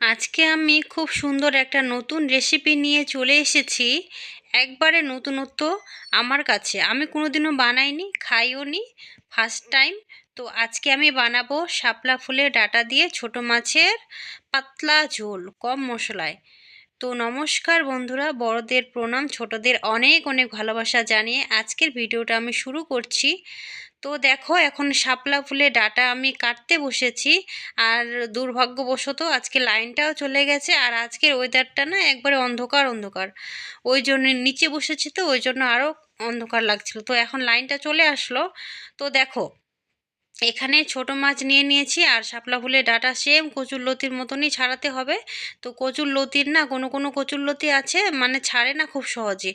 আজকে আমি খুব সুন্দর একটা নতুন রেসিপি নিয়ে চলে এসেছি। একবারে নতুনত্ব আমার কাছে। আমি কোনোদিনও বানাইনি, খাইও নি ফার্স্ট টাইম তো আজকে আমি বানাবো শাপলা ফুলের ডাটা দিয়ে ছোট মাছের পাতলা ঝোল কম মশলায়। তো নমস্কার বন্ধুরা, বড়দের প্রণাম, ছোটদের অনেক অনেক ভালোবাসা জানিয়ে আজকের ভিডিওটা আমি শুরু করছি। তো দেখো, এখন শাপলা ফুলে ডাটা আমি কাটতে বসেছি। আর দুর্ভাগ্যবশত আজকে লাইনটাও চলে গেছে আর আজকের ওয়েদারটা না একবারে অন্ধকার অন্ধকার। ওই জন্য নিচে বসেছি তো, ওই জন্য আরও অন্ধকার লাগছিল। তো এখন লাইনটা চলে আসলো। তো দেখো এখানে ছোট মাছ নিয়ে নিয়েছি আর শাপলা ফুলের ডাটা সেম কচুর লতির মতনই ছাড়াতে হবে। তো কচুর লতির না কোনো কোনো কচুর লতি আছে মানে ছাড়ে না খুব সহজে।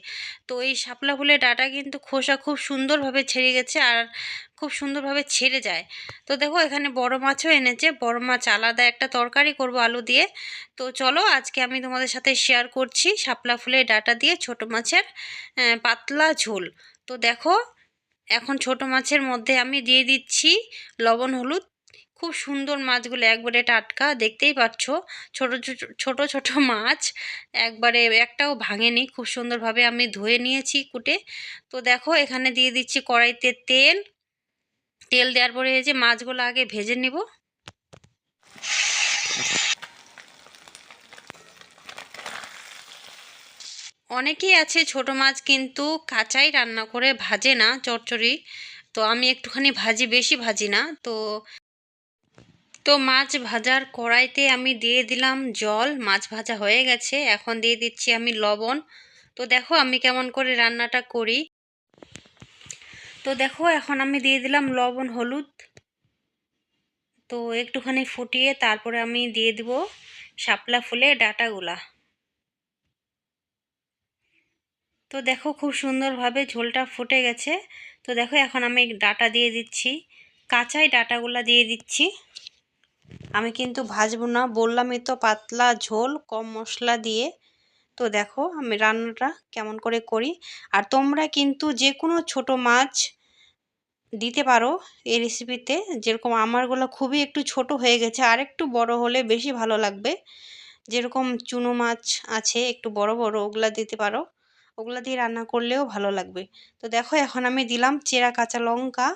তো এই শাপলা ফুলের ডাটা কিন্তু খোসা খুব সুন্দরভাবে ছেড়ে গেছে আর খুব সুন্দরভাবে ছেড়ে যায়। তো দেখো এখানে বড় মাছও এনেছে, বড় মাছ আলাদা একটা তরকারি করব আলু দিয়ে। তো চলো আজকে আমি তোমাদের সাথে শেয়ার করছি শাপলা ফুলের ডাটা দিয়ে ছোট মাছের পাতলা ঝোল। তো দেখো এখন ছোট মাছের মধ্যে আমি দিয়ে দিচ্ছি লবণ, হলুদ। খুব সুন্দর মাছগুলো একবারে টাটকা, দেখতেই পাচ্ছ। ছোট ছোট ছোট মাছ একবারে একটাও ভাঙেনি। খুব সুন্দরভাবে আমি ধুয়ে নিয়েছি কুটে। তো দেখো, এখানে দিয়ে দিচ্ছি কড়াইতে তেল। তেল দেওয়ার পরে যে মাছগুলো আগে ভেজে নিব। অনেকেই আছে ছোট মাছ কিন্তু কাঁচাই রান্না করে ভাজে না চচ্চড়ি তো আমি একটুখানি ভাজি, বেশি ভাজি না। তো তো মাছ ভাজার কড়াইতে আমি দিয়ে দিলাম জল, মাছ ভাজা হয়ে গেছে। এখন দিয়ে দিচ্ছি আমি লবণ। তো দেখো আমি কেমন করে রান্নাটা করি। তো দেখো এখন আমি দিয়ে দিলাম লবণ, হলুদ। তো একটুখানি ফুটিয়ে তারপরে আমি দিয়ে দিব শাপলা ফুলে ডাটাগুলা। তো দেখো খুব সুন্দরভাবে ঝোলটা ফুটে গেছে। তো দেখো এখন আমি ডাটা দিয়ে দিচ্ছি, কাঁচাই ডাটাগুলা দিয়ে দিচ্ছি। আমি কিন্তু ভাজবো না, বললামই তো পাতলা ঝোল, কম মশলা দিয়ে। তো দেখো আমি রান্নাটা কেমন করে করি। আর তোমরা কিন্তু যে কোনো ছোট মাছ দিতে পারো এই রেসিপিতে যেরকম আমারগুলো খুবই একটু ছোট হয়ে গেছে, আর একটু বড় হলে বেশি ভালো লাগবে। যেরকম চুনো মাছ আছে, একটু বড় বড়, ওগুলা দিতে পারো। ওগুলো দিয়ে রান্না করলেও ভালো লাগবে। তো দেখো এখন আমি দিলাম চেরা কাঁচা লঙ্কা।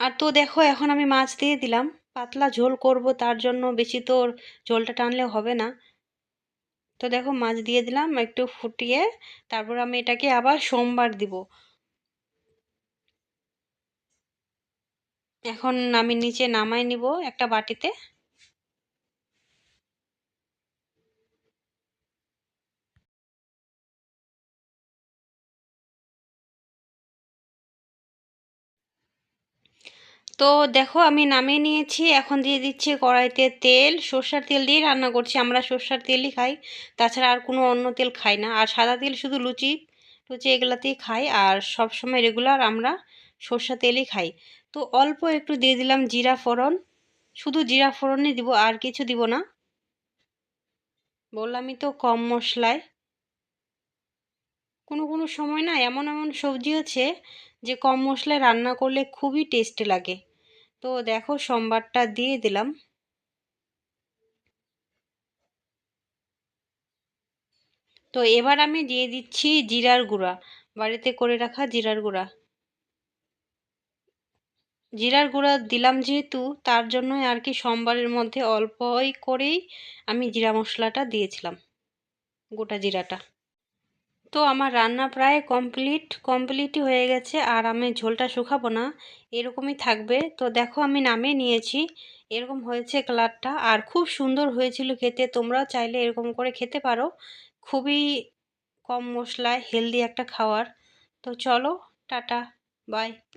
আর তো দেখো এখন আমি মাছ দিয়ে দিলাম। পাতলা ঝোল করব, তার জন্য বেশি তো ঝোলটা টানলে হবে না। তো দেখো মাছ দিয়ে দিলাম, একটু ফুটিয়ে তারপর আমি এটাকে আবার সোমবার দিব। এখন আমি নিচে নামাই নিব একটা বাটিতে। তো দেখো আমি নামিয়ে নিয়েছি, এখন দিয়ে দিচ্ছি কড়াইতে তেল, সর্ষার তেল দিয়ে রান্না করছি। আমরা সর্ষার তেলই খাই, তাছাড়া আর কোনো অন্য তেল খাই না। আর সাদা তেল শুধু লুচি লুচি এগুলাতেই খাই। আর সব সময় রেগুলার আমরা সর্ষা তেলই খাই। তো অল্প একটু দিয়ে দিলাম জিরা ফোড়ন। শুধু জিরা ফোড়নই দিব, আর কিছু দিব না। বললামই তো কম মশলায়। কোনো কোনো সময় না এমন এমন সবজি আছে যে কম মশলায় রান্না করলে খুবই টেস্টি লাগে। তো দেখো সোমবারটা দিয়ে দিলাম। তো এবার আমি দিয়ে দিচ্ছি জিরার গুঁড়া। বাড়িতে করে রাখা জিরার গুঁড়া। জিরার গুঁড়া দিলাম যেহেতু, তার জন্যই আর কি সোমবারের মধ্যে অল্পই করেই আমি জিরা মশলাটা দিয়েছিলাম, গোটা জিরাটা। তো আমার রান্না প্রায় কমপ্লিট, কমপ্লিটই হয়ে গেছে আর আমি ঝোলটা শুকাবো না, এরকমই থাকবে। তো দেখো আমি নামে নিয়েছি, এরকম হয়েছে কালারটা আর খুব সুন্দর হয়েছিল খেতে, তোমরাও চাইলে এরকম করে খেতে পারো। খুবই কম মশলায় হেলদি একটা খাওয়ার। তো চলো, টাটা, বাই।